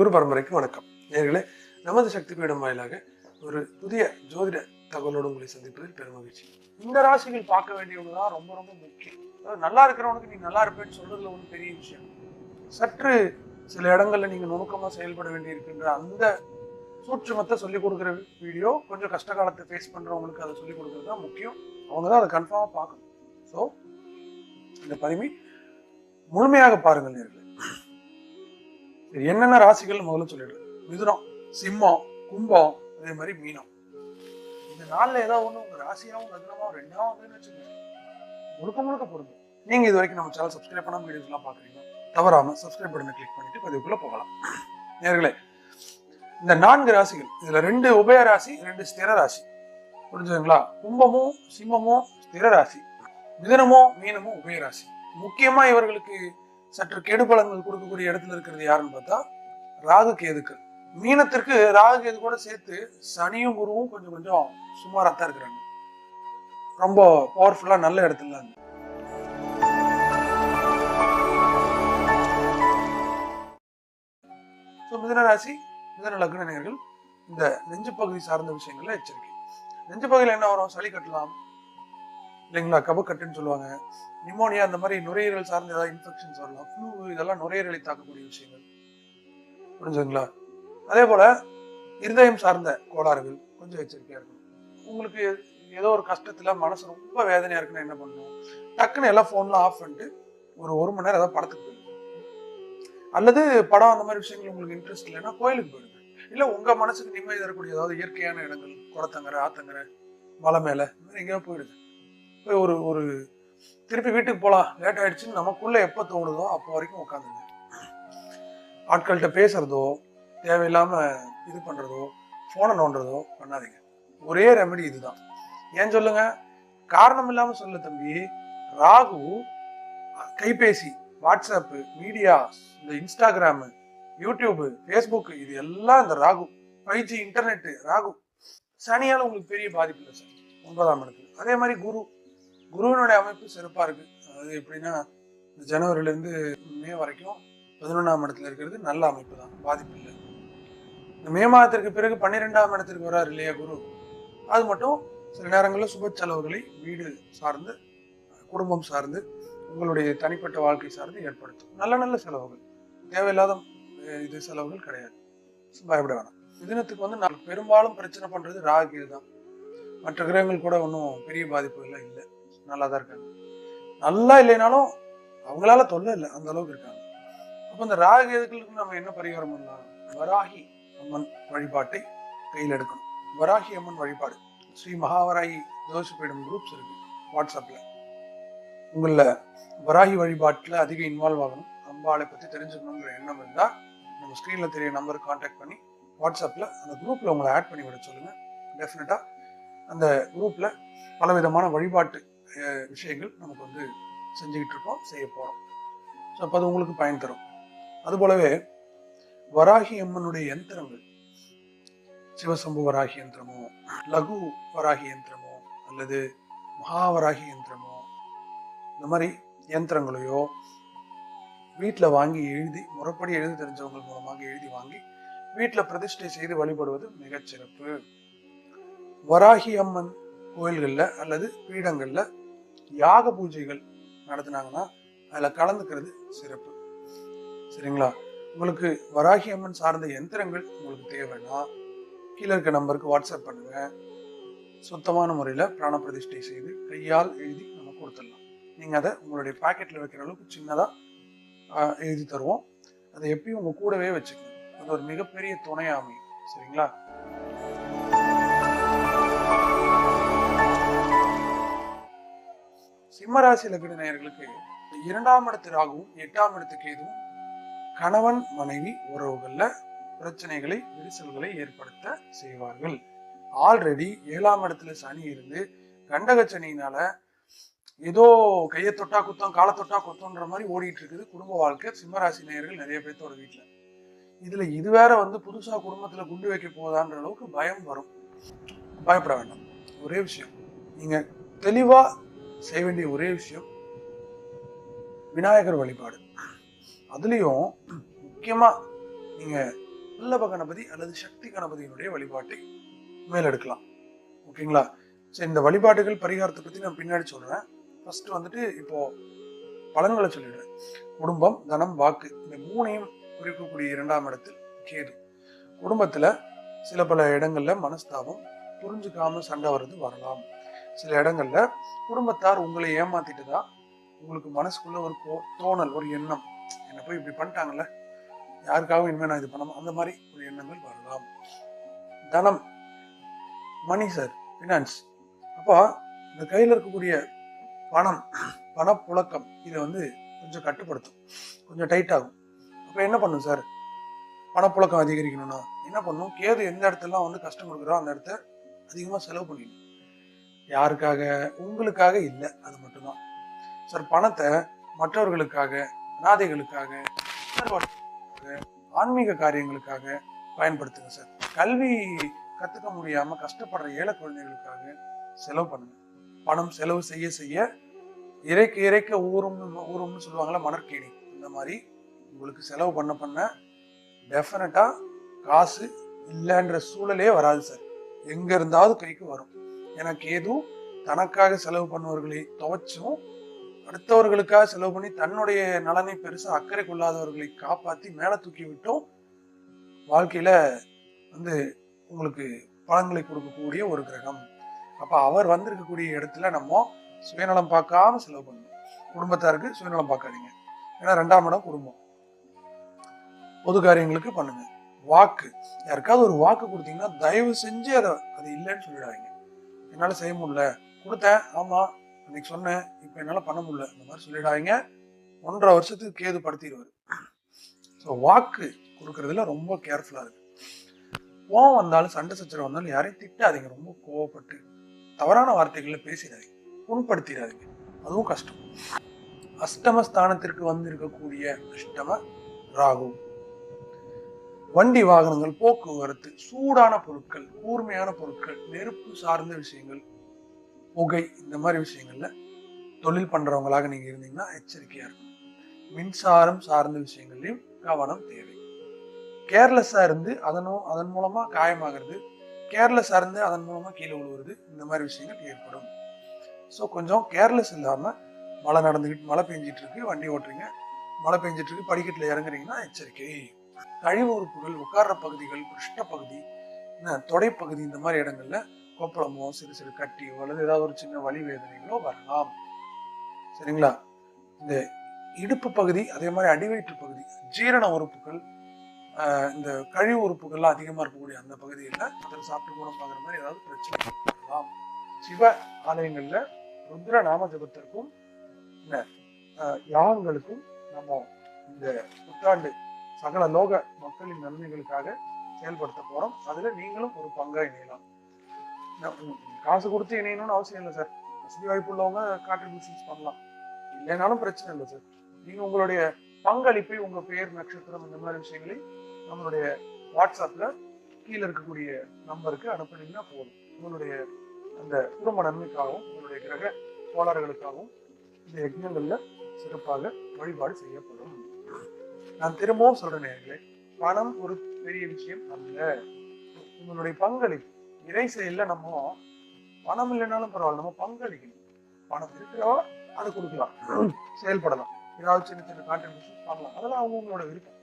குரு பரம்பரைக்கு வணக்கம். நேர்களே நமது சக்தி பீடம் வாயிலாக ஒரு புதிய ஜோதிட தகவலோடு உங்களை சந்திப்பதில் பெருமகிழ்ச்சி இந்த ராசிகள் பார்க்க வேண்டியவங்க தான் ரொம்ப ரொம்ப முக்கியம். நல்லா இருக்கிறவனுக்கு நீ நல்லா இருப்பேன்னு சொல்றதுல ஒன்றும் பெரிய விஷயம். சற்று சில இடங்கள்ல நீங்க நுணுக்கமா செயல்பட வேண்டியிருக்கின்ற அந்த சூட்சமத்தை சொல்லிக் கொடுக்குற வீடியோ கொஞ்சம் கஷ்ட காலத்தை ஃபேஸ் பண்றவங்களுக்கு அதை சொல்லிக் கொடுக்குறது தான் முக்கியம். அவங்க தான் அதை கன்ஃபார்மாக பார்க்கணும். ஸோ இந்த பதிமை முழுமையாக பாருங்கள் நேர்களே. என்னென்ன ராசிகள் முதல்ல சொல்லிடுறேன் மிதுனம் சிம்மம் கும்பம் அதே மாதிரி மீனம். இந்த நாளில் ஏதாவது ஒன்று உங்கள் ராசியாகவும் லக்னமாகவும் ரெண்டாவும் வந்துன்னு வச்சுக்கோங்க. முழுக்க முழுக்க பொருந்தும். நீங்கள் இது வரைக்கும் நம்ம சேனல் சப்ஸ்கிரைப் பண்ணாமல் வீடியோஸ்லாம் பார்க்குறீங்க தவறாமல் சப்ஸ்கிரைப் பட்டனை கிளிக் பண்ணிட்டு பதிவுக்குள்ளே போகலாம். நேர்களே இந்த நான்கு ராசிகள் இதில் ரெண்டு உபய ராசி ரெண்டு ஸ்திர ராசி. புரிஞ்சுதுங்களா? கும்பமும் சிம்மமும் ஸ்திர ராசி. மிதனமும் மீனமும் உபய ராசி. முக்கியமாக இவர்களுக்கு சற்று கெடு பலன்கள் கொடுக்கக்கூடிய இடத்துல இருக்கிறது யாருன்னு பார்த்தா ராகு கேதுக்கள். மீனத்திற்கு ராகு கேது கூட சேர்த்து சனியும் குருவும் கொஞ்சம் கொஞ்சம் சுமாரா தான் இருக்கிறாங்க. ரொம்ப பவர்ஃபுல்லாக நல்ல இடத்துல ஸோ மிதன ராசி மிதன லக்ன நேர்கள் இந்த நெஞ்சு பகுதி சார்ந்த விஷயங்கள்ல எச்சரிக்கை. நெஞ்சு பகுதியில் என்ன வரும்? சளி கட்டலாம் இல்லைங்களா? கபக்கட்டுன்னு சொல்லுவாங்க. நிமோனியா அந்த மாதிரி நுரையீரல் சார்ந்த ஏதாவது இன்ஃபெக்ஷன்ஸ் வரலாம். ஃப்ளூ இதெல்லாம் நுரையீரலை தாக்கக்கூடிய விஷயங்கள். புரிஞ்சுங்களா அதே போல் இருதயம் சார்ந்த கோளாறுகள் கொஞ்சம் எச்சரிக்கையாக இருக்கணும். உங்களுக்கு ஏதோ ஒரு கஷ்டத்தில் மனசு ரொம்ப வேதனையாக இருக்குன்னா என்ன பண்ணணும்? டக்குன்னு எல்லாம் ஃபோன்லாம் ஆஃப் பண்ணிட்டு ஒரு ஒரு மணி நேரம் ஏதாவது படத்துக்கு போயிடுங்க. அல்லது படம் அந்த மாதிரி விஷயங்கள் உங்களுக்கு இன்ட்ரெஸ்ட் இல்லைன்னா கோயிலுக்கு போயிடுங்க. இல்லை உங்கள் மனசுக்கு நிம்மதி தரக்கூடிய ஏதாவது இயற்கையான இடங்கள் குளத்தங்கரை ஆத்தங்கரை மலை மேலே இந்த மாதிரி எங்கேயோ போயிடுது ஒரு ஒரு திருப்பி வீட்டுக்கு போகலாம் லேட் ஆயிடுச்சுன்னு நமக்குள்ளே எப்போ தோணுதோ அப்போ வரைக்கும் உட்காந்துங்க ஆட்கள்கிட்ட பேசுறதோ தேவையில்லாமல் இது பண்ணுறதோ ஃபோனை நோண்டுறதோ பண்ணாதீங்க. ஒரே ரெமெடி இதுதான். ஏன் சொல்லுங்க? காரணம் இல்லாமல் சொல்ல தம்பி. ராகு கைபேசி வாட்ஸ்அப்பு மீடியா இந்த இன்ஸ்டாகிராமு யூடியூப்பு ஃபேஸ்புக்கு இது எல்லாம் இந்த Rahu. Five G internet Rahu. சனியால் உங்களுக்கு பெரிய பாதிப்பு இல்லை சார். ஒன்பதாம் இடத்துல. அதே மாதிரி குரு. குருவினுடைய அமைப்பு சிறப்பாக இருக்கு. அது எப்படின்னா இந்த ஜனவரிலேருந்து மே வரைக்கும் பதினொன்றாம் இடத்துல இருக்கிறது நல்ல அமைப்பு தான் பாதிப்பு இல்லை. இந்த மே மாதத்திற்கு பிறகு பன்னிரெண்டாம் இடத்திற்கு வராரு இல்லையா குரு? அது மட்டும் சில நேரங்களில் சுப செலவுகளை வீடு சார்ந்து குடும்பம் சார்ந்து உங்களுடைய தனிப்பட்ட வாழ்க்கை சார்ந்து ஏற்படுத்தும். நல்ல நல்ல செலவுகள். தேவையில்லாத இது செலவுகள் கிடையாது. பயப்பட வேணாம். மிதுனத்துக்கு வந்து நான் பெரும்பாலும் பிரச்சனை பண்ணுறது ராகு தான். மற்ற கிரகங்கள் கூட ஒன்றும் பெரிய பாதிப்புகள்லாம் இல்லை. நல்லா தான் இருக்காங்க. நல்லா இல்லைனாலும் அவங்களால தொல்லை இல்லை அந்த அளவுக்கு இருக்காங்க. அப்போ இந்த ராகு கேதுக்களுக்கு நம்ம என்ன பரிகாரம் பண்ணலாம்? வராகி அம்மன் வழிபாட்டை கையில் எடுக்கணும். வராகி அம்மன் வழிபாடு. ஸ்ரீ மகாவராகி தோஷப்பீடம் குரூப்ஸ் இருக்கு வாட்ஸ்அப்பில் உங்களில் வராகி வழிபாட்டில் அதிக இன்வால்வ் ஆகணும். அம்பாளை பற்றி தெரிஞ்சுக்கணுங்கிற எண்ணம் இருந்தால் நம்ம ஸ்க்ரீனில் தெரிய நம்பருக்கு காண்டாக்ட் பண்ணி வாட்ஸ்அப்பில் அந்த குரூப்பில் உங்களை ஆட் பண்ணி விட சொல்லுங்கள் டெஃபினட்டாக அந்த குரூப்பில் பலவிதமான வழிபாட்டு விஷயங்கள் நமக்கு வந்து செஞ்சுக்கிட்டு இருக்கோம் செய்ய போகிறோம் ஸோ அப்போ அது உங்களுக்கு பயன் தரும். அதுபோலவே வராகி அம்மனுடைய யந்திரங்கள் சிவசம்பு வராகி யந்திரமோ லகு வராகி யந்திரமோ அல்லது மகாவராகி யந்திரமோ இந்த மாதிரி யந்திரங்களையோ வீட்டில் வாங்கி எழுதி முறைப்படி எழுதி தெரிஞ்சவங்கள் மூலமாக எழுதி வாங்கி வீட்டில் பிரதிஷ்டை செய்து வழிபடுவது மிகச்சிறப்பு. வராகி அம்மன் கோயில்களில் அல்லது பீடங்களில் யாக பூஜைகள் நடத்தினாங்கன்னா அதில் கலந்துக்கிறது சிறப்பு. சரிங்களா? உங்களுக்கு வராகி அம்மன் சார்ந்த எந்திரங்கள் உங்களுக்கு தேவைன்னா கீழே இருக்க நம்பருக்கு வாட்ஸ்அப் பண்ணுங்க. சுத்தமான முறையில் பிராண பிரதிஷ்டை செய்து கையால் எழுதி நம்ம கொடுத்துடலாம். நீங்கள் அதை உங்களுடைய பாக்கெட்டில் வைக்கிற அளவுக்கு சின்னதாக எழுதி தருவோம். அதை எப்பயும் உங்கள் கூடவே வச்சுக்கணும். அது ஒரு மிகப்பெரிய துணையா அமையும். சரிங்களா? சிம்மராசி லக்ன நேயர்களுக்கு இரண்டாம் இடத்து ராகுவும் எட்டாம் இடத்துக்கு கேதுவும் கணவன் மனைவி உறவுகள்ல பிரச்சனைகளை விரிசல்களை ஏற்படுத்த செய்வார்கள். ஆல்ரெடி ஏழாம் இடத்துல சனி இருந்து கண்டக சனியினால ஏதோ கையை தொட்டா குத்தம் காலை தொட்டா குத்தம்ன்ற மாதிரி ஓடிட்டு இருக்குது. குடும்ப வாழ்க்கை சிம்மராசி நேயர்கள் நிறைய பேர்த்தோட வீட்டில் இதுல இது வேற வந்து புதுசா குடும்பத்துல குண்டு வைக்க போதான்ற அளவுக்கு பயம் வரும். பயப்பட வேண்டாம். ஒரே விஷயம். நீங்க தெளிவா செய்ய வேண்டிய ஒரே விஷயம் விநாயகர் வழிபாடு. அதுலேயும் முக்கியமாக நீங்கள் வல்லப கணபதி அல்லது சக்தி கணபதியினுடைய வழிபாட்டை மேலெடுக்கலாம். ஓகேங்களா? சரி இந்த வழிபாடுகள் பரிகாரத்தை பத்தி நான் பின்னாடி சொல்றேன். ஃபர்ஸ்ட் வந்துட்டு இப்போ பலன்களை சொல்லிடுறேன். குடும்பம் தனம் வாக்கு இந்த மூணையும் குறிக்கக்கூடிய இரண்டாம் இடத்தில் கேது. குடும்பத்துல சில பல இடங்கள்ல மனஸ்தாபம் புரிஞ்சுக்காம சண்டை வர்றது வரலாம். சில இடங்கள்ல குடும்பத்தார் உங்களை ஏமாத்திட்டுதான் உங்களுக்கு மனசுக்குள்ள ஒரு கோ- தோணல் ஒரு எண்ணம். என்ன போய் இப்படி பண்ணிட்டாங்கல்ல? யாருக்காகவும் இனிமே நான் இது பண்ணாம அந்த மாதிரி ஒரு எண்ணங்கள் வரலாம். தனம் மணி சார் ஃபினான்ஸ் அப்போ இந்த கையில் இருக்கக்கூடிய பணம் பணப்புழக்கம் இதை வந்து கொஞ்சம் கட்டுப்படுத்தும். கொஞ்சம் டைட் ஆகும். அப்போ என்ன பண்ணும் சார் பணப்புழக்கம் அதிகரிக்கணும்னா என்ன பண்ணும்? கேது எந்த இடத்துலலாம் வந்து கஷ்டம் கொடுக்குறோ அந்த இடத்த அதிகமாக செலவு பண்ணிடணும் யாருக்காக? உங்களுக்காக இல்லை. அது மட்டும்தான். சார் பணத்தை மற்றவர்களுக்காக அனாதைகளுக்காக ஆன்மீக காரியங்களுக்காக பயன்படுத்துங்க சார் கல்வி கற்றுக்க முடியாமல் கஷ்டப்படுற ஏழை குழந்தைகளுக்காக செலவு பண்ணுங்க. பணம் செலவு செய்ய செய்ய இறைக்க இறைக்க ஊரும் ஊரும்னு சொல்லுவாங்களே மணற்கேணி. இந்த மாதிரி உங்களுக்கு செலவு பண்ண பண்ண டெஃபினட்டாக காசு இல்லைன்ற சூழலே வராது சார் எங்கே இருந்தாவது கைக்கு வரும். எனக்கு கேது தனக்காக செலவு பண்ணுவர்களை துவைச்சும் அடுத்தவர்களுக்காக செலவு பண்ணி தன்னுடைய நலனை பெருசாக அக்கறை கொள்ளாதவர்களை காப்பாற்றி மேலே தூக்கி விட்டும். வாழ்க்கையில வந்து உங்களுக்கு பலன்களை கொடுக்கக்கூடிய ஒரு கிரகம். அப்போ அவர் வந்திருக்கக்கூடிய இடத்துல நம்ம சுயநலம் பார்க்காம செலவு பண்ணணும். குடும்பத்தாருக்கு சுயநலம் பார்க்காதீங்க. ஏன்னா ரெண்டாம் இடம் குடும்பம். பொது காரியங்களுக்கு பண்ணுங்க. வாக்கு. யாருக்காவது ஒரு வாக்கு கொடுத்தீங்கன்னா தயவு செஞ்சு அதை அது இல்லைன்னு சொல்லிடாதீங்க. என்னால் செய்ய முடியல. கொடுத்தேன். ஆமாம் அன்னைக்கு சொன்னேன். இப்போ என்னால் பண்ண முடியல. இந்த மாதிரி சொல்லிடாதீங்க. ஒன்றரை வருஷத்துக்கு கேது படுத்திடுவார். ஸோ வாக்கு கொடுக்கறதுல ரொம்ப கேர்ஃபுல்லாக இருக்கு. கோவம் வந்தாலும் சண்டை சச்சரவு வந்தாலும் யாரையும் திட்டாதீங்க. ரொம்ப கோவப்பட்டு தவறான வார்த்தைகளில் பேசிடாதீங்க. புண்படுத்திடாதீங்க. அதுவும் கஷ்டம். அஷ்டம ஸ்தானத்திற்கு வந்து இருக்கக்கூடிய அஷ்டம ராகு. வண்டி வாகனங்கள் போக்குவரத்து சூடான பொருட்கள் கூர்மையான பொருட்கள் நெருப்பு சார்ந்த விஷயங்கள் புகை இந்த மாதிரி விஷயங்கள்ல தொழில் பண்றவங்களாக நீங்க இருந்தீங்கன்னா எச்சரிக்கையா இருக்கும் மின்சாரம் சார்ந்த விஷயங்கள்லயும் கவனம் தேவை. கேர்லெஸ்ஸா இருந்து அதனோ அதன் மூலமா காயமாகிறது கேர்லெஸ்ஸா இருந்து அதன் மூலமா கீழே விழுவுறது இந்த மாதிரி விஷயங்கள் ஏற்படும். ஸோ கொஞ்சம் கேர்லெஸ் இல்லாம மழை நடந்துக்கிட்டு மழை பெஞ்சிட்டு இருக்கு வண்டி ஓட்டுறீங்க மழை பெஞ்சிட்டு இருக்கு படிக்கட்டுல இறங்குறீங்கன்னா எச்சரிக்கை. கழிவு உறுப்புகள் உட்கார்ற பகுதிகள் கிருஷ்ண பகுதி தொடைப்பகுதி இந்த மாதிரி இடங்கள்ல கொப்பளமோ சிறு சிறு கட்டியோ அல்லது ஏதாவது ஒரு சின்ன வலி வேதனைகளோ வரலாம். சரிங்களா? இந்த இடுப்பு பகுதி அதே மாதிரி அடிவயிற்று பகுதி ஜீரண உறுப்புகள் ஆஹ் இந்த கழிவு உறுப்புகள்லாம் அதிகமா இருக்கக்கூடிய அந்த பகுதியில் அதில் சாப்பிட்டு கூட பார்க்குற மாதிரி ஏதாவது பிரச்சனை வரலாம். சிவ ஆலயங்கள்ல ருத்ர நாம ஜபத்திற்கும் ஆஹ் யாகங்களுக்கும் நம்ம இந்த புத்தாண்டு சகல லோக மக்களின் நன்மைகளுக்காக செயல்படுத்த போறோம். அதுல நீங்களும் ஒரு பங்கா இணையலாம். காசு கொடுத்து இணையணும்னு அவசியம் இல்லை சார் வசதி வாய்ப்பு உள்ளவங்க கான்ட்ரிபியூஷன்ஸ் பண்ணலாம். இல்லைனாலும் பிரச்சனை இல்லை சார் நீங்க உங்களுடைய பங்களிப்பை உங்க பெயர் நட்சத்திரம் இந்த மாதிரி விஷயங்களை நம்மளுடைய வாட்ஸ்அப்ல கீழே இருக்கக்கூடிய நம்பருக்கு அனுப்புனீங்கன்னா போதும். உங்களுடைய அந்த குடும்ப நன்மைக்காகவும் உங்களுடைய கிரக கோளாறுகளுக்காகவும் இந்த யஜ்னங்களில் சிறப்பாக வழிபாடு செய்யப்படும். நான் திரும்பவும் சொல்றேன் நேயர்களே பணம் ஒரு பெரிய விஷயம் அல்ல. உங்களுடைய பங்களிப்பு இறை செயல்ல நம்ம பணம் இல்லைனாலும் பரவாயில்ல நம்ம பங்களிக்கணும். பணம் இருக்கிறவா அதை கொடுக்கலாம். செயல்படலாம். ஏதாவது சின்ன சின்ன கான்ட்ரிபியூஷன் பண்ணலாம். அதெல்லாம் அவங்க உங்களோட விருப்பம்.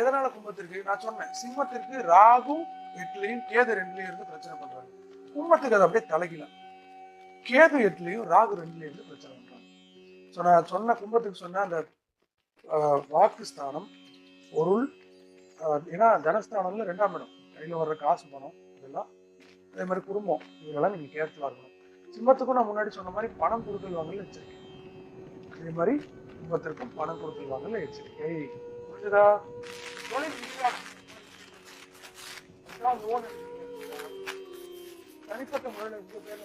எதனால கும்பத்திற்கு? நான் சொன்னேன் சிம்மத்திற்கு ராகு எட்டுலையும் கேது ரெண்டுலையும் இருந்து பிரச்சனை பண்றாங்க. கும்பத்துக்கு அது அப்படியே தலைக்கலாம் கேது எட்டுலையும் ராகு ரெண்டுலயும் இருந்து பிரச்சனை பண்ணுறாங்க ஸோ நான் சொன்ன கும்பத்துக்கு சொன்ன அந்த வாக்கு ஸ்தானம் பொருள் ஏன்னா தனஸ்தானம்ல ரெண்டாம் இடம். கையில் வர்ற காசு பணம் இதெல்லாம். அதே மாதிரி குடும்பம் இதெல்லாம் நீங்கள் கேர்ஃபுல்லா இருக்கணும். சிம்மத்துக்கும் நான் முன்னாடி சொன்ன மாதிரி பணம் கொடுக்கல் வாங்கல எச்சரிக்கை. அதே மாதிரி கும்பத்திற்கும் பணம் கொடுக்கல் வாங்கல எச்சரிக்கை. புரிஞ்சுதா? தனிப்பட்ட முறையில் உங்க பேர்ல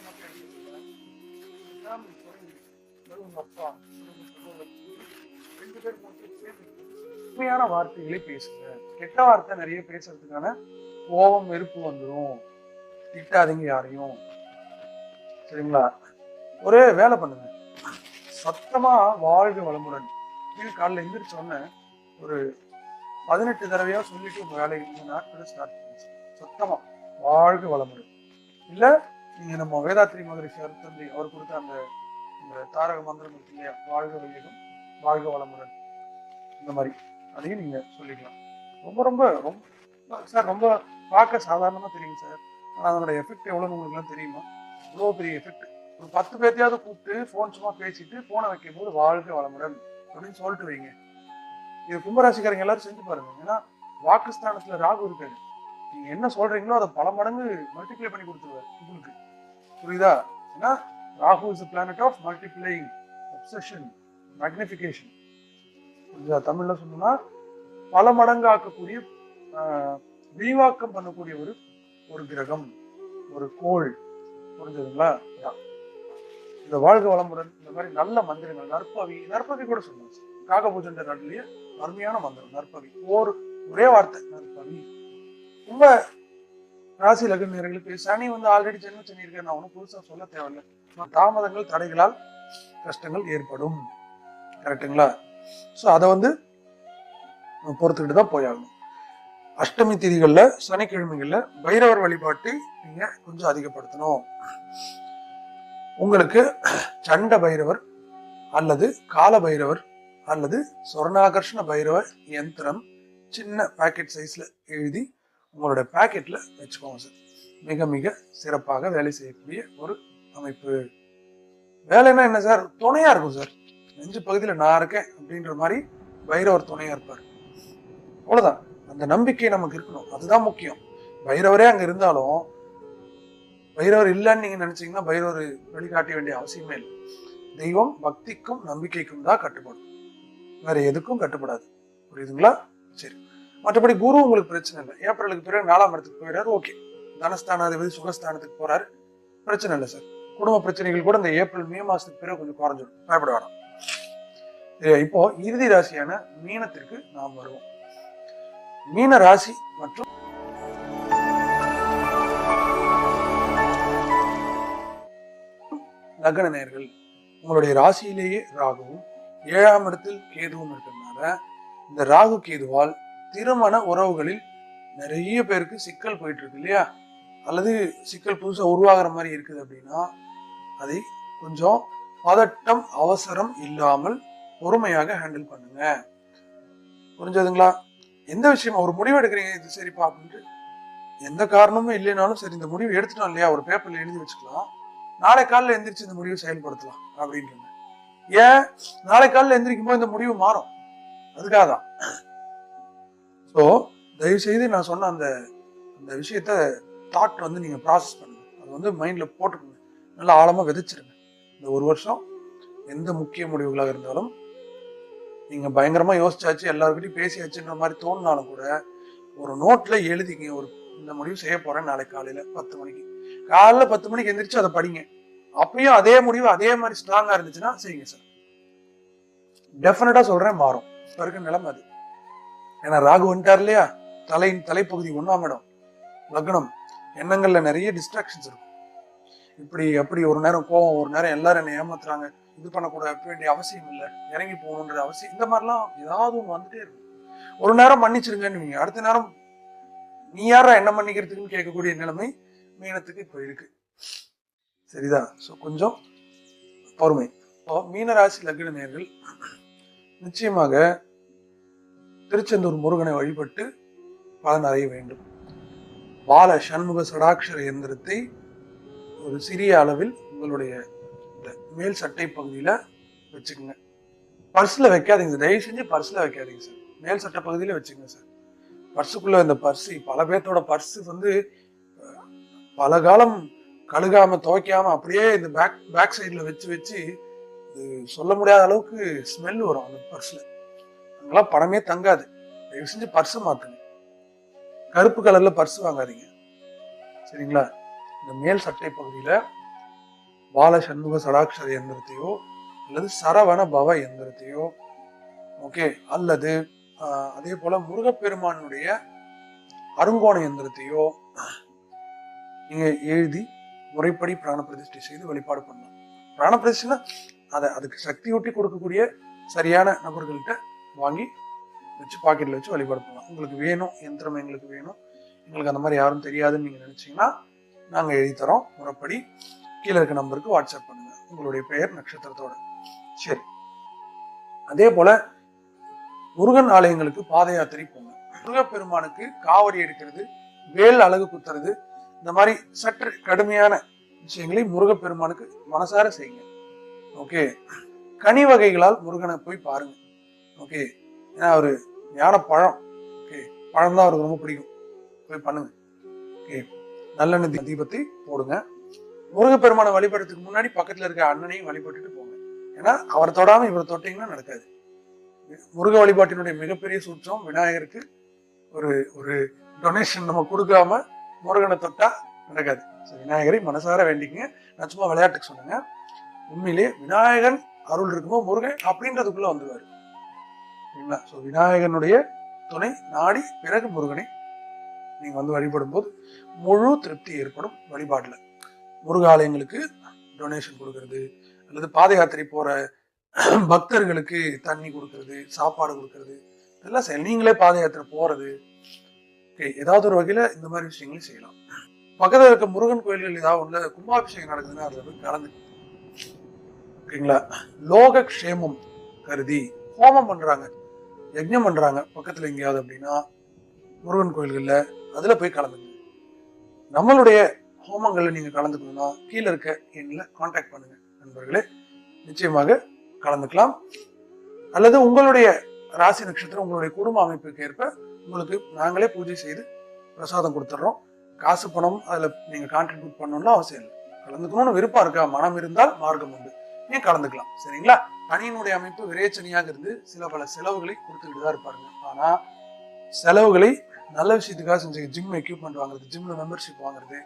அப்பா ரெண்டு பேர் உண்மையான வார்த்தைகளை பேசுங்க. கெட்ட வார்த்தை நிறைய பேசுறதுக்கான கோபம் வெறுப்பு வந்துடும் திட்டாதீங்க யாரையும். சரிங்களா? ஒரே வேலை பண்ணுங்க. சத்தமா வாழ்க வளமுடன். கீழ் காலைல எந்திரிச்ச ஒரு பதினெட்டு தடவையா சொல்லிட்டு உங்க வேலையை நாட்களை ஸ்டார்ட் பண்ணுங்க. சத்தமா வாழ்க வளமுடன். இல்லை நீங்கள் நம்ம வேதாத்ரி மகரிஷி அருத்தந்தி அவர் கொடுத்த அந்த இந்த தாரக மந்திரம் இருக்கு இல்லையா? வாழ்க வையகம் வாழ்க வளமுடன். இந்த மாதிரி. அதையும் நீங்க சொல்லிக்கலாம். ரொம்ப ரொம்ப ரொம்ப சார் ரொம்ப பார்க்க சாதாரணமா தெரியும் சார். ஆனா அதனோட எஃபெக்ட் எவ்வளவுன்னு உங்களுக்குலாம் தெரியுமா? இவ்வளோ பெரிய எஃபெக்ட் ஒரு பத்து பேர்த்தையாவது கூப்பிட்டு ஃபோன் சும்மா பேசிட்டு ஃபோனை வைக்கும் போது வாழ்க வளமுடன் அப்படின்னு சொல்லிட்டு வைங்க. இது கும்பராசிக்காரங்க எல்லாரும் செஞ்சு பாருங்க. ஏன்னா வாக்குஸ்தானத்துல ராகு இருக்காரு. நீங்க என்ன சொல்றீங்களோ அதை பல மடங்கு மல்டிப்ளை பண்ணி கொடுத்துருவாரு உங்களுக்கு. புரியுதா? ஏன்னா Rahu is planet of multiplying obsession magnification புரியுதா? தமிழ்ல சொன்னோம்னா பல மடங்காக்கக்கூடிய விரிவாக்கம் பண்ணக்கூடிய ஒரு ஒரு கிரகம் ஒரு கோள். புரிஞ்சதுங்களா? இந்த வாழ்க வளமுடன் இந்த மாதிரி நல்ல மந்திரங்கள் நற்பவி நற்பவி கூட சொல்லுவாங்க காகபூஜன்ற நாட்டிலேயே அருமையான மந்திரம் நற்பவி. ஒரு ஒரே வார்த்தை நற்பவி. ரொம்ப ராசி லக்னர்களுக்கு சனி வந்து ஆல்ரெடி ஜென்ம சனி இருக்கு நான் ஒன்றும் புதுசாக சொல்ல தேவையில்லை. தாமதங்கள் தடைகளால் கஷ்டங்கள் ஏற்படும். கரெக்ட்டுங்களா ஸோ அதை வந்து பொறுத்துக்கிட்டு தான் போயாகணும் அஷ்டமி திதிகளில் சனிக்கிழமைகளில் பைரவர் வழிபாட்டை நீங்கள் கொஞ்சம் அதிகப்படுத்தணும். உங்களுக்கு சண்ட பைரவர் அல்லது கால பைரவர் அல்லது சொர்ணாகர்ஷ்ண பைரவ யந்திரம் சின்ன பாக்கெட் சைஸில் எழுதி உங்களோட பேக்கெட்டில் வச்சுக்கோங்க சார் மிக மிக சிறப்பாக வேலை செய்யக்கூடிய ஒரு அமைப்பு. வேலைன்னா என்ன சார் துணையாக இருக்கும் சார் நெஞ்சு பகுதியில் நான் இருக்கேன் அப்படின்ற மாதிரி பைரவர் துணையாக இருப்பார். அவ்வளோதான் அந்த நம்பிக்கை நமக்கு இருக்கணும். அதுதான் முக்கியம். பைரவரே அங்கே இருந்தாலும் பைரவர் இல்லைன்னு நீங்கள் நினச்சிங்கன்னா பைரவர் வழிகாட்ட வேண்டிய அவசியமே இல்லை. தெய்வம் பக்திக்கும் நம்பிக்கைக்கும் தான் கட்டுப்படும் வேற எதுக்கும் கட்டுப்படாது. புரியுதுங்களா? சரி. மற்றபடி குரு உங்களுக்கு பிரச்சனை இல்லை. ஏப்ரலுக்கு பிறகு நாலாம் இடத்துக்கு போயிடாரு ஓகே. தனஸ்தானாதிபதி சுகஸ்தானத்துக்கு போறாரு. பிரச்சனை இல்லை சார். குடும்ப பிரச்சனைகள் கூட இந்த ஏப்ரல் மே மாசத்துக்கு பிறகு கொஞ்சம் குறைஞ்சிடும் பயப்பட வேணாம். சரி, இப்போ இறுதி ராசியான மீனத்திற்கு நாம் வருவோம். மீன ராசி மற்றும் லக்ன நேர்கள். உங்களுடைய ராசியிலேயே ராகுவும் ஏழாம் இடத்தில் கேதுவும் இருக்கிறதுனால இந்த ராகு கேதுவால் திருமண உறவுகளில் நிறைய பேருக்கு சிக்கல் போயிட்டு இருக்கு இல்லையா? அல்லது சிக்கல் புதுசாக உருவாகிற மாதிரி இருக்குது அப்படின்னா அதை கொஞ்சம் பதட்டம் அவசரம் இல்லாமல் பொறுமையாக ஹேண்டில் பண்ணுங்க. புரிஞ்சதுங்களா? எந்த விஷயம்? ஒரு முடிவு எடுக்கிறீங்க இது சரிப்பா அப்படின்ட்டு. எந்த காரணமும் இல்லைனாலும் சரி இந்த முடிவு எடுத்துட்டோம் இல்லையா? ஒரு பேப்பர்ல எழுதி வச்சுக்கலாம். நாளை காலில் எந்திரிச்சு இந்த முடிவை செயல்படுத்தலாம் அப்படின்றாங்க. ஏன்? நாளை காலில் எந்திரிக்கும் போது இந்த முடிவு மாறும். அதுக்காக தான் ஸோ தயவுசெய்து நான் சொன்ன அந்த அந்த விஷயத்த தாட் வந்து நீங்கள் ப்ராசஸ் பண்ணுங்க. அது வந்து மைண்டில் போட்டுக்கோங்க. நல்லா ஆழமாக விதைச்சிருங்க. இந்த ஒரு வருஷம் எந்த முக்கிய முடிவுகளாக இருந்தாலும் நீங்கள் பயங்கரமாக யோசிச்சாச்சு எல்லாருக்கிட்டையும் பேசியாச்சுன்ற மாதிரி தோணுனாலும் கூட ஒரு நோட்டில் எழுதிங்க. ஒரு இந்த முடிவு செய்ய போகிறேன் நாளைக்கு காலையில் பத்து மணிக்கு. காலைல பத்து மணிக்கு எந்திரிச்சு அதை படிங்க. அப்பயும் அதே முடிவு அதே மாதிரி ஸ்ட்ராங்காக இருந்துச்சுன்னா செய்யுங்க சார். டெஃபினட்டாக சொல்கிறேன் மாறும். இப்போ இருக்க நிலைமை அது. ஏன்னா ராகு வந்துட்டார் இல்லையா? தலையின் தலைப்பகுதி ஒன்றாம் இடம். லக்னம் எண்ணங்கள்ல நிறைய டிஸ்ட்ராக்ஷன்ஸ் இருக்கும். இப்படி அப்படி ஒரு நேரம் கோவம் ஒரு நேரம் எல்லாரும் என்னை ஏமாத்துறாங்க இது பண்ணக்கூடாது வேண்டிய அவசியம் இல்லை இறங்கி போகணுன்ற அவசியம் இந்த மாதிரிலாம் ஏதாவது ஒன்று வந்துட்டே இருக்கும். ஒரு நேரம் மன்னிச்சிருங்கன்னு அடுத்த நேரம் நீ யாரா என்ன மன்னிக்கிறதுக்குன்னு கேட்கக்கூடிய நிலைமை மீனத்துக்கு இப்போ இருக்கு. சரிதா ஸோ கொஞ்சம் பொறுமை. இப்போ மீனராசி லக்ன நேர்கள் நிச்சயமாக திருச்செந்தூர் முருகனை வழிபட்டு பலன் அறைய வேண்டும். பால சண்முக சடாட்சர இயந்திரத்தை ஒரு சிறிய அளவில் உங்களுடைய இந்த மேல் சட்டை பகுதியில் வச்சுக்கோங்க. பர்ஸில் வைக்காதீங்க சார். தயவு செஞ்சு பர்ஸில் வைக்காதீங்க சார். மேல் சட்டை பகுதியில் வச்சுக்கோங்க சார். பர்ஸுக்குள்ளே இந்த பர்ஸு பல பேர்த்தோட பர்ஸ் வந்து பல காலம் கழுகாமல் துவைக்காமல் அப்படியே இந்த பேக் பேக் சைடில் வச்சு வச்சு இது சொல்ல முடியாத அளவுக்கு ஸ்மெல் வரும் அந்த பர்ஸில். அங்கெல்லாம் பணமே தங்காது. தயவு செஞ்சு பர்ஸ் மாத்துங்க. கருப்பு கலர்ல பர்ஸ் வாங்காதீங்க. சரிங்களா? இந்த மேல் சட்டை பகுதியில பால சண்முக சடாட்சர எந்திரத்தையோ அல்லது சரவண பவ எந்திரத்தையோ ஓகே அல்லது அதே போல முருகப்பெருமானுடைய அருங்கோண எந்திரத்தையோ நீங்க எழுதி முறைப்படி பிராண பிரதிஷ்டை செய்து வழிபாடு பண்ணலாம். பிராண பிரதிஷ்டைனா அதை அதுக்கு சக்தி ஊட்டி கொடுக்கக்கூடிய சரியான நபர்கள்ட்ட வாங்கி வச்சு பாக்கெட்ல வச்சு வழிபடுத்தலாம். உங்களுக்கு வேணும் எந்திரம் எங்களுக்கு வேணும். எங்களுக்கு அந்த மாதிரி யாரும் தெரியாதுன்னு நீங்க நினைச்சீங்கன்னா நாங்க எழுதி தரோம். முறைப்படி கீழே இருக்க நம்பருக்கு வாட்ஸ்அப் பண்ணுங்க. உங்களுடைய பெயர் நட்சத்திரத்தோட. சரி. அதே போல முருகன் ஆலயங்களுக்கு பாத யாத்திரை போங்க. முருகப்பெருமானுக்கு காவடி எடுக்கிறது வேல் அழகு குத்துறது இந்த மாதிரி சற்று கடுமையான விஷயங்களை முருகப்பெருமானுக்கு மனசார செய்யுங்க. ஓகே கனி வகைகளால் முருகனை போய் பாருங்க. ஓகே ஏன்னா அவர் ஞான பழம். ஓகே பழம் தான் அவருக்கு ரொம்ப பிடிக்கும். போய் பண்ணுங்க. ஓகே நல்லெண்ணெய் தீபத்தை போடுங்க. முருகப்பெருமானை வழிபடுறதுக்கு முன்னாடி பக்கத்தில் இருக்க அண்ணனையும் வழிபட்டுட்டு போங்க. ஏன்னா அவர் தொடாமல் இவர் தொட்டிங்கன்னா நடக்காது. முருக வழிபாட்டினுடைய மிகப்பெரிய சூற்றம் விநாயகருக்கு ஒரு ஒரு டொனேஷன் நம்ம கொடுக்காம முருகனை தொட்டா நடக்காது. ஸோ விநாயகரை மனசார வேண்டிங்க நான் சும்மா விளையாட்டுக்கு சொல்லுங்க உண்மையிலேயே விநாயகன் அருள் இருக்குமோ முருகன் அப்படின்றதுக்குள்ள வந்துடுவார் சரிங்களா ஸோ விநாயகனுடைய துணை நாடி பிறகு முருகனை நீங்கள் வந்து வழிபடும் போது முழு திருப்தி ஏற்படும் வழிபாட்டில். முருகாலயங்களுக்கு டொனேஷன் கொடுக்கறது அல்லது பாத யாத்திரை போகிற பக்தர்களுக்கு தண்ணி கொடுக்கறது சாப்பாடு கொடுக்கறது இதெல்லாம் செய்யலாம். நீங்களே பாத யாத்திரை போகிறது ஓகே ஏதாவது ஒரு வகையில் இந்த மாதிரி விஷயங்களையும் செய்யலாம். பக்கத்தில் இருக்க முருகன் கோயில்கள் ஏதாவது உள்ள கும்பாபிஷேகம் நடக்குதுன்னா அதில் போய் கலந்து ஓகேங்களா? லோக க்ஷேமம் கருதி ஹோமம் பண்ணுறாங்க யஜ்ஞம் பண்ணுறாங்க பக்கத்தில் எங்கேயாவது அப்படின்னா முருகன் கோயில்களில் அதில் போய் கலந்துங்க. நம்மளுடைய ஹோமங்களில் நீங்கள் கலந்துக்கணும்னா கீழே இருக்க எண்ணில் காண்டாக்ட் பண்ணுங்கள் நண்பர்களே நிச்சயமாக கலந்துக்கலாம். அல்லது உங்களுடைய ராசி நட்சத்திரம் உங்களுடைய குடும்ப அமைப்புக்கு ஏற்ப உங்களுக்கு நாங்களே பூஜை செய்து பிரசாதம் கொடுத்துட்றோம் காசு பணம் அதில் நீங்கள் கான்ட்ரிபியூட் பண்ணணும்னு அவசியம் இல்லை. கலந்துக்கணும்னு விருப்பம் இருக்கா? மனம் இருந்தால் மார்க்கம் உண்டு. நீங்க கலந்துக்கலாம்? சரிங்களா? பணியினுடைய அமைப்பு விரேச்சனையாக இருந்து சில பல செலவுகளை கொடுத்துக்கிட்டு தான் இருப்பாருங்க. ஆனா செலவுகளை நல்ல விஷயத்துக்காக செஞ்சு ஜிம் எக்யூப்மெண்ட் வாங்குறது ஜிம்ல மெம்பர்ஷிப் வாங்குறது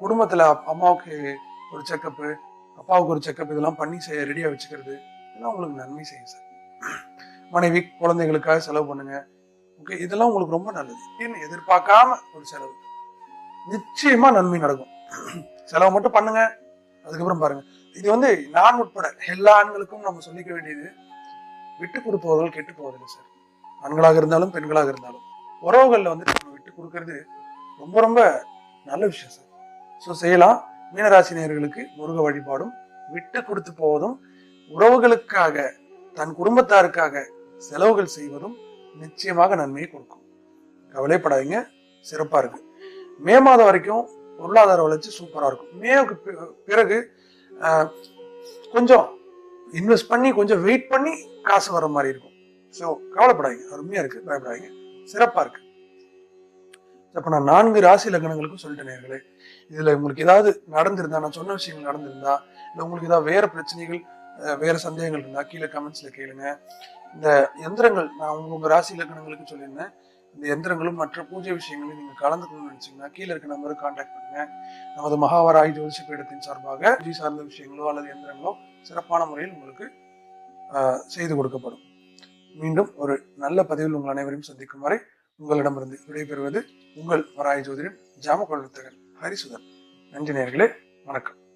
குடும்பத்துல அம்மாவுக்கு ஒரு செக்கப்பு அப்பாவுக்கு ஒரு செக்கப் இதெல்லாம் பண்ணி செய்ய ரெடியாக வச்சுக்கிறது இதெல்லாம் உங்களுக்கு நன்மை செய்யும் சார் மனைவி குழந்தைகளுக்காக செலவு பண்ணுங்க. ஓகே? இதெல்லாம் உங்களுக்கு ரொம்ப நல்லது. ஏன்னு எதிர்பார்க்காம ஒரு செலவு. நிச்சயமா நன்மை நடக்கும். செலவு மட்டும் பண்ணுங்க. அதுக்கப்புறம் பாருங்க. இது வந்து நான் உட்பட எல்லா ஆண்களுக்கும் நம்ம சொல்லிக்க வேண்டியது விட்டு கொடுப்பவர்கள் கெட்டு போவதில்லை சார். ஆண்களாக இருந்தாலும் பெண்களாக இருந்தாலும். உறவுகளில் வந்து நம்ம விட்டு கொடுக்கறது ரொம்ப ரொம்ப நல்ல விஷயம் சார். ஸோ செய்யலாம். மீனராசினியர்களுக்கு முருக வழிபாடும் விட்டு கொடுத்து போவதும் உறவுகளுக்காக தன் குடும்பத்தாருக்காக செலவுகள் செய்வதும் நிச்சயமாக நன்மையை கொடுக்கும். கவலைப்படாதீங்க. சிறப்பாக இருக்கு. மே மாதம் வரைக்கும் பொருளாதார வளர்ச்சி சூப்பரா இருக்கும். மேவுக்கு பிறகு கொஞ்சம் இன்வெஸ்ட் பண்ணி கொஞ்சம் வெயிட் பண்ணி காசு வர மாதிரி இருக்கும். ஸோ கவலைப்படாதீங்க. அருமையா இருக்கு. பயப்படாதீங்க. சிறப்பா இருக்கு. அப்ப நான் நான்கு ராசி லக்னங்களுக்கும் சொல்லிட்டேன் நேர்களே இதுல உங்களுக்கு ஏதாவது நடந்திருந்தா நான் சொன்ன விஷயங்கள் நடந்திருந்தா இல்ல உங்களுக்கு ஏதாவது வேற பிரச்சனைகள் அஹ், வேற சந்தேகங்கள் இருந்தா கீழே கமெண்ட்ஸ்ல கேளுங்க. இந்த எந்திரங்கள் நான் உங்கள் ராசி லக்னங்களுக்கு சொல்லியிருந்தேன். இந்த எந்திரங்களும் மற்ற பூஜை விஷயங்களையும் நீங்க கலந்துக்கணும்னு நினைச்சீங்கன்னா கீழே இருக்க நம்பருக்கு கான்டாக்ட் பண்ணுங்க. நமது மகாவராய் ஜோதிஷ பீடத்தின் சார்பாக பூஜை சார்ந்த விஷயங்களோ அல்லது எந்திரங்களோ சிறப்பான முறையில் உங்களுக்கு செய்து கொடுக்கப்படும். மீண்டும் ஒரு நல்ல பதிவில் உங்கள் அனைவரையும் சந்திக்கும் வரை உங்களிடமிருந்து விடைபெறுவது உங்கள் வராய ஜோதிடன் ஜாம கொள்ளத்தகன் ஹரிசுதன். நன்றி நேர்களே வணக்கம்.